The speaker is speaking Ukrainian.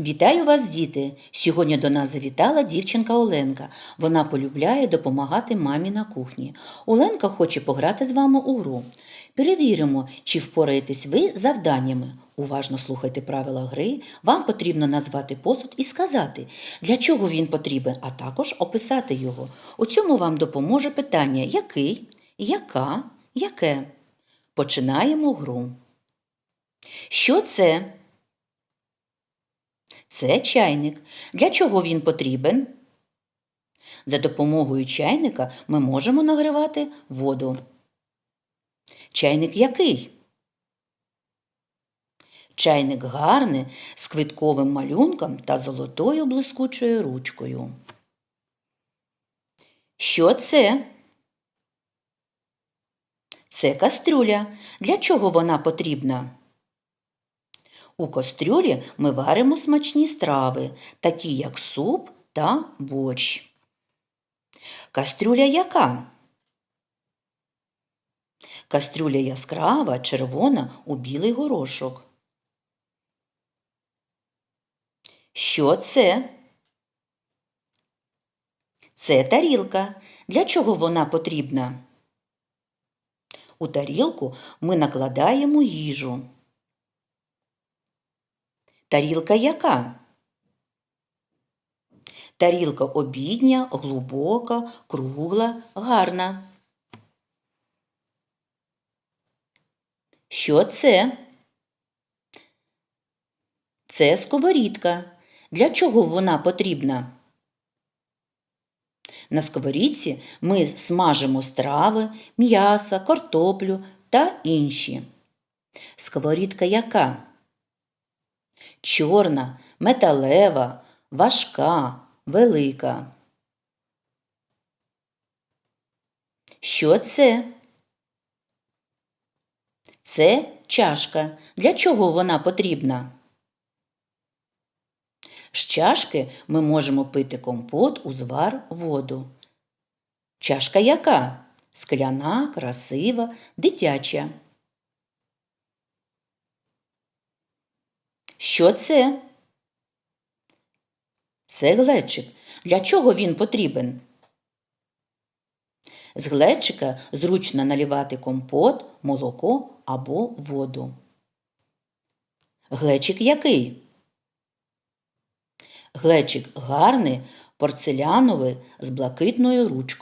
Вітаю вас, діти! Сьогодні до нас завітала дівчинка Оленка. Вона полюбляє допомагати мамі на кухні. Оленка хоче пограти з вами у гру. Перевіримо, чи впораєтесь ви завданнями. Уважно слухайте правила гри. Вам потрібно назвати посуд і сказати, для чого він потрібен, а також описати його. У цьому вам допоможе питання який, яка, яке. Починаємо гру. Що це? Це чайник. Для чого він потрібен? За допомогою чайника ми можемо нагрівати воду. Чайник який? Чайник гарний, з квітковим малюнком та золотою блискучою ручкою. Що це? Це кастрюля. Для чого вона потрібна? У кастрюлі ми варимо смачні страви, такі як суп та борщ. Кастрюля яка? Кастрюля яскрава, червона у білий горошок. Що це? Це тарілка. Для чого вона потрібна? У тарілку ми накладаємо їжу. Тарілка яка? Тарілка обідня, глибока, кругла, гарна. Що це? Це сковорідка. Для чого вона потрібна? На сковорідці ми смажимо страви, м'ясо, картоплю та інші. Сковорідка яка? Чорна, металева, важка, велика. Що це? Це чашка. Для чого вона потрібна? З чашки ми можемо пити компот, узвар, воду. Чашка яка? Скляна, красива, дитяча. Що це? Це глечик. Для чого він потрібен? З глечика зручно наливати компот, молоко або воду. Глечик який? Глечик гарний, порцеляновий з блакитною ручкою.